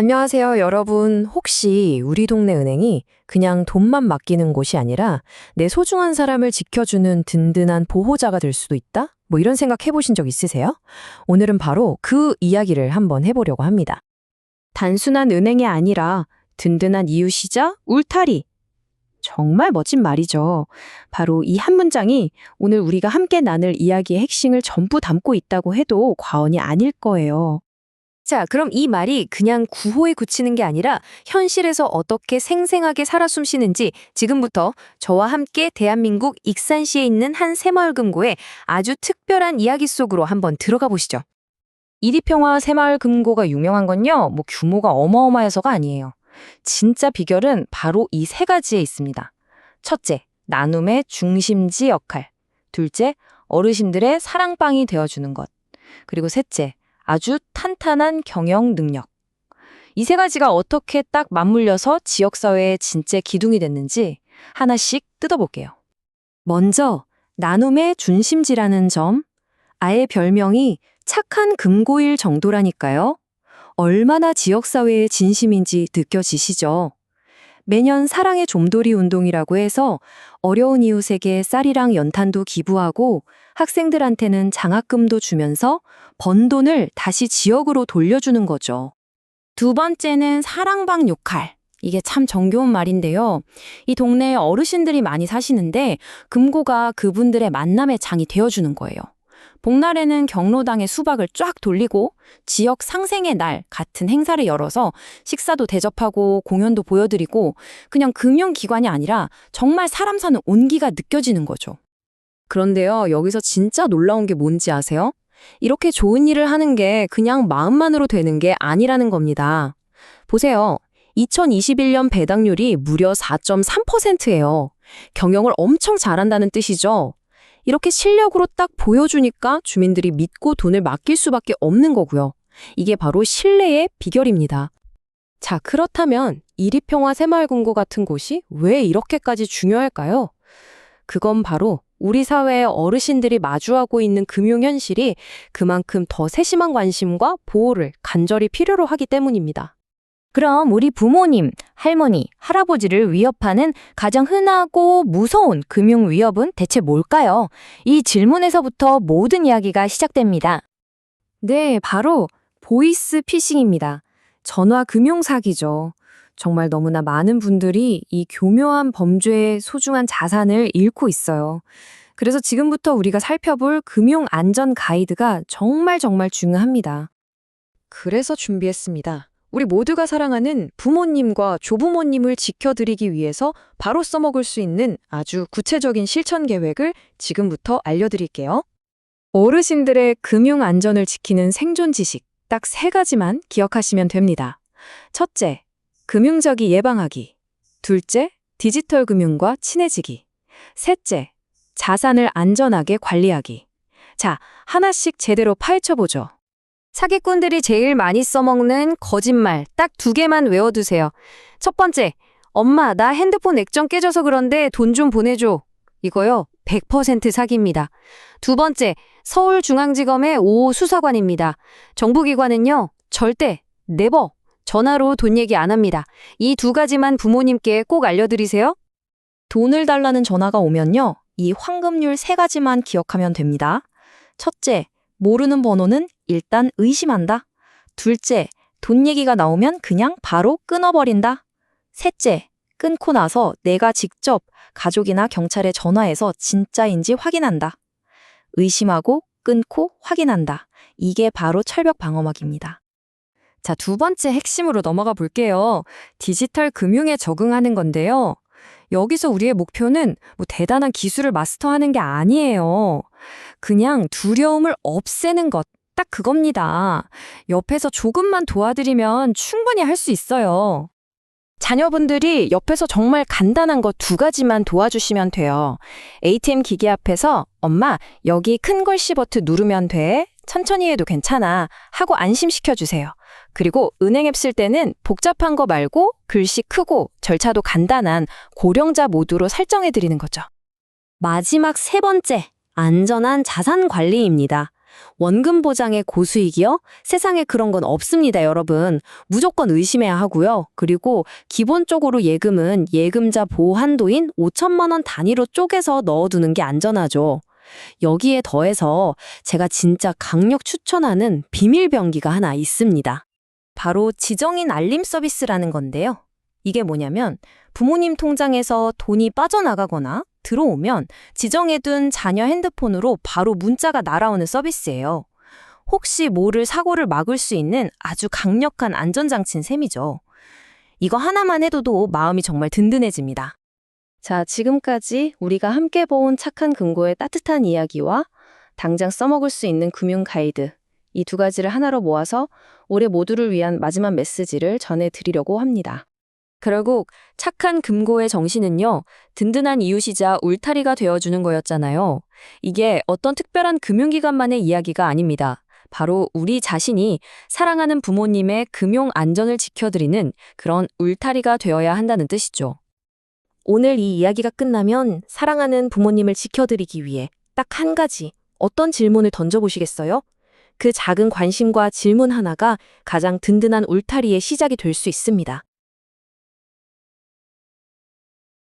안녕하세요, 여러분. 혹시 우리 동네 은행이 그냥 돈만 맡기는 곳이 아니라 내 소중한 사람을 지켜주는 든든한 보호자가 될 수도 있다? 뭐 이런 생각 해보신 적 있으세요? 오늘은 바로 그 이야기를 한번 해보려고 합니다. 단순한 은행이 아니라 든든한 이웃이자 울타리. 정말 멋진 말이죠. 바로 이 한 문장이 오늘 우리가 함께 나눌 이야기의 핵심을 전부 담고 있다고 해도 과언이 아닐 거예요. 자, 그럼 이 말이 그냥 구호에 그치는 게 아니라 현실에서 어떻게 생생하게 살아 숨쉬는지 지금부터 저와 함께 대한민국 익산시에 있는 한 새마을금고의 아주 특별한 이야기 속으로 한번 들어가 보시죠. 이리평화 새마을금고가 유명한 건요, 뭐 규모가 어마어마해서가 아니에요. 진짜 비결은 바로 이 세 가지에 있습니다. 첫째, 나눔의 중심지 역할. 둘째, 어르신들의 사랑방이 되어주는 것. 그리고 셋째, 아주 탄탄한 경영 능력. 이 세 가지가 어떻게 딱 맞물려서 지역사회의 진짜 기둥이 됐는지 하나씩 뜯어볼게요. 먼저, 나눔의 중심지라는 점. 아예 별명이 착한 금고일 정도라니까요. 얼마나 지역사회의 진심인지 느껴지시죠? 매년 사랑의 좀돌이 운동이라고 해서 어려운 이웃에게 쌀이랑 연탄도 기부하고 학생들한테는 장학금도 주면서 번 돈을 다시 지역으로 돌려주는 거죠. 두 번째는 사랑방 역할. 이게 참 정겨운 말인데요. 이 동네에 어르신들이 많이 사시는데 금고가 그분들의 만남의 장이 되어주는 거예요. 복날에는 경로당에 수박을 쫙 돌리고 지역 상생의 날 같은 행사를 열어서 식사도 대접하고 공연도 보여드리고 그냥 금융기관이 아니라 정말 사람 사는 온기가 느껴지는 거죠. 그런데요, 여기서 진짜 놀라운 게 뭔지 아세요? 이렇게 좋은 일을 하는 게 그냥 마음만으로 되는 게 아니라는 겁니다. 보세요. 2021년 배당률이 무려 4.3%예요. 경영을 엄청 잘한다는 뜻이죠. 이렇게 실력으로 딱 보여주니까 주민들이 믿고 돈을 맡길 수밖에 없는 거고요. 이게 바로 신뢰의 비결입니다. 자, 그렇다면 이리평화 새마을금고 같은 곳이 왜 이렇게까지 중요할까요? 그건 바로 우리 사회의 어르신들이 마주하고 있는 금융 현실이 그만큼 더 세심한 관심과 보호를 간절히 필요로 하기 때문입니다. 그럼 우리 부모님, 할머니, 할아버지를 위협하는 가장 흔하고 무서운 금융 위협은 대체 뭘까요? 이 질문에서부터 모든 이야기가 시작됩니다. 네, 바로 보이스 피싱입니다. 전화 금융 사기죠. 정말 너무나 많은 분들이 이 교묘한 범죄의 소중한 자산을 잃고 있어요. 그래서 지금부터 우리가 살펴볼 금융 안전 가이드가 정말 정말 중요합니다. 그래서 준비했습니다. 우리 모두가 사랑하는 부모님과 조부모님을 지켜드리기 위해서 바로 써먹을 수 있는 아주 구체적인 실천 계획을 지금부터 알려드릴게요. 어르신들의 금융 안전을 지키는 생존 지식 딱 세 가지만 기억하시면 됩니다. 첫째, 금융적이 예방하기. 둘째, 디지털 금융과 친해지기. 셋째, 자산을 안전하게 관리하기. 자, 하나씩 제대로 파헤쳐보죠. 사기꾼들이 제일 많이 써먹는 거짓말 딱 두 개만 외워두세요. 첫 번째, 엄마, 나 핸드폰 액정 깨져서 그런데 돈 좀 보내줘. 이거요, 100% 사기입니다. 두 번째, 서울중앙지검의 오 수사관입니다. 정부기관은요, 절대, 네버, 전화로 돈 얘기 안 합니다. 이 두 가지만 부모님께 꼭 알려드리세요. 돈을 달라는 전화가 오면요, 이 황금률 세 가지만 기억하면 됩니다. 첫째, 모르는 번호는 일단 의심한다. 둘째, 돈 얘기가 나오면 그냥 바로 끊어버린다. 셋째, 끊고 나서 내가 직접 가족이나 경찰에 전화해서 진짜인지 확인한다. 의심하고 끊고 확인한다. 이게 바로 철벽 방어막입니다. 자, 두 번째 핵심으로 넘어가 볼게요. 디지털 금융에 적응하는 건데요. 여기서 우리의 목표는 뭐 대단한 기술을 마스터하는 게 아니에요. 그냥 두려움을 없애는 것. 딱 그겁니다. 옆에서 조금만 도와드리면 충분히 할 수 있어요. 자녀분들이 옆에서 정말 간단한 거 두 가지만 도와주시면 돼요. ATM 기계 앞에서 엄마, 여기 큰 글씨 버튼 누르면 돼. 천천히 해도 괜찮아. 하고 안심시켜 주세요. 그리고 은행 앱 쓸 때는 복잡한 거 말고 글씨 크고 절차도 간단한 고령자 모드로 설정해 드리는 거죠. 마지막 세 번째, 안전한 자산 관리입니다. 원금 보장의 고수익이요? 세상에 그런 건 없습니다, 여러분. 무조건 의심해야 하고요. 그리고 기본적으로 예금은 예금자 보호 한도인 5천만 원 단위로 쪼개서 넣어두는 게 안전하죠. 여기에 더해서 제가 진짜 강력 추천하는 비밀병기가 하나 있습니다. 바로 지정인 알림 서비스라는 건데요. 이게 뭐냐면 부모님 통장에서 돈이 빠져나가거나 들어오면 지정해둔 자녀 핸드폰으로 바로 문자가 날아오는 서비스예요. 혹시 모를 사고를 막을 수 있는 아주 강력한 안전장치인 셈이죠. 이거 하나만 해도도 마음이 정말 든든해집니다. 자, 지금까지 우리가 함께 본 착한 금고의 따뜻한 이야기와 당장 써먹을 수 있는 금융 가이드, 이 두 가지를 하나로 모아서 올해 모두를 위한 마지막 메시지를 전해드리려고 합니다. 결국 착한 금고의 정신은요, 든든한 이웃이자 울타리가 되어주는 거였잖아요. 이게 어떤 특별한 금융기관만의 이야기가 아닙니다. 바로 우리 자신이 사랑하는 부모님의 금융 안전을 지켜드리는 그런 울타리가 되어야 한다는 뜻이죠. 오늘 이 이야기가 끝나면 사랑하는 부모님을 지켜드리기 위해 딱 한 가지 어떤 질문을 던져보시겠어요? 그 작은 관심과 질문 하나가 가장 든든한 울타리의 시작이 될 수 있습니다.